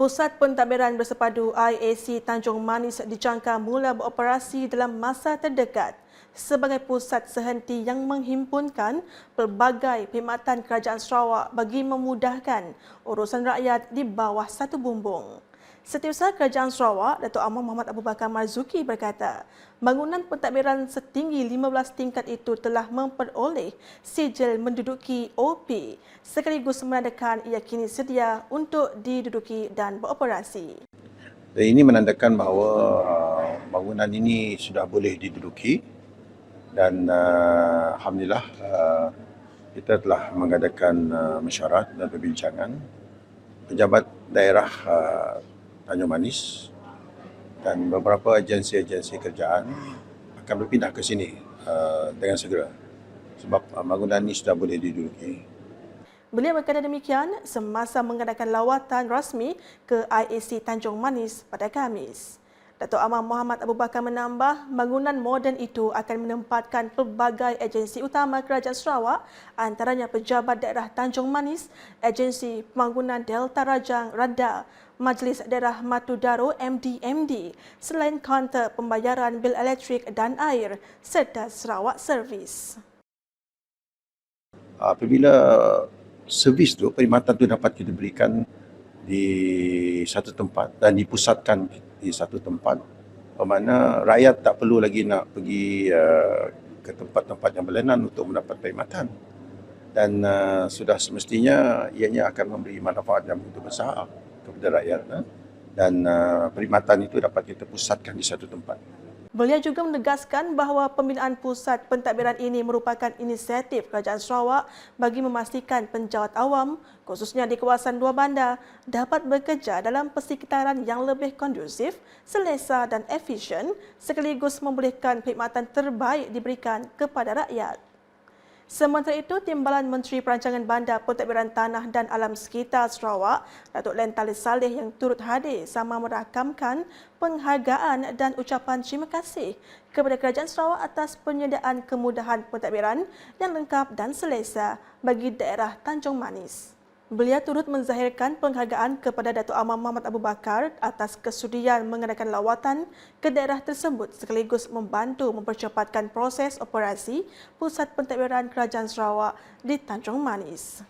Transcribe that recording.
Pusat Pentadbiran Bersepadu IAC Tanjung Manis dijangka mula beroperasi dalam masa terdekat sebagai pusat sehenti yang menghimpunkan pelbagai perkhidmatan kerajaan Sarawak bagi memudahkan urusan rakyat di bawah satu bumbung. Setiausaha Kerajaan Sarawak, Datuk Amang Muhammad Abu Bakar Marzuki berkata, bangunan pentadbiran setinggi 15 tingkat itu telah memperoleh sijil menduduki OP sekaligus menandakan ia kini sedia untuk diduduki dan beroperasi. Dan ini menandakan bahawa uh, bangunan ini sudah boleh diduduki dan uh, Alhamdulillah uh, kita telah mengadakan uh, mesyuarat dan perbincangan pejabat daerah uh, Tanjung Manis dan beberapa agensi-agensi kerjaan akan berpindah ke sini uh, dengan segera sebab uh, bangunan ini sudah boleh diduduki. Beliau berkata demikian semasa mengadakan lawatan rasmi ke IAC Tanjung Manis pada Khamis. Datuk Amang Muhammad Abu Bakar menambah bangunan moden itu akan menempatkan pelbagai agensi utama Kerajaan Sarawak antaranya Pejabat Daerah Tanjung Manis, Agensi Pembangunan Delta Rajang Rada, Majlis Daerah Matu Daro MDMD selain kaunter pembayaran bil elektrik dan air serta Sarawak Servis. Apabila servis tu, perkhidmatan tu dapat kita berikan di satu tempat dan dipusatkan di satu tempat. Bermakna rakyat tak perlu lagi nak pergi uh, ke tempat-tempat yang berlainan untuk mendapat perkhidmatan. Dan uh, sudah semestinya ianya akan memberi manfaat yang begitu besar kepada rakyat uh, dan uh, perkhidmatan itu dapat kita pusatkan di satu tempat. Beliau juga menegaskan bahawa pembinaan pusat pentadbiran ini merupakan inisiatif Kerajaan Sarawak bagi memastikan penjawat awam, khususnya di kawasan dua bandar, dapat bekerja dalam persekitaran yang lebih kondusif, selesa dan efisien sekaligus membolehkan perkhidmatan terbaik diberikan kepada rakyat. Sementara itu, Timbalan Menteri Perancangan Bandar Pentadbiran Tanah dan Alam Sekitar Sarawak, Datuk Lentali Saleh yang turut hadir sama merakamkan penghargaan dan ucapan terima kasih kepada Kerajaan Sarawak atas penyediaan kemudahan pentadbiran yang lengkap dan selesa bagi daerah Tanjung Manis. Beliau turut menzahirkan penghargaan kepada Datuk Amam Muhammad Abu Bakar atas kesudian mengadakan lawatan ke daerah tersebut sekaligus membantu mempercepatkan proses operasi Pusat Pentadbiran Kerajaan Sarawak di Tanjung Manis.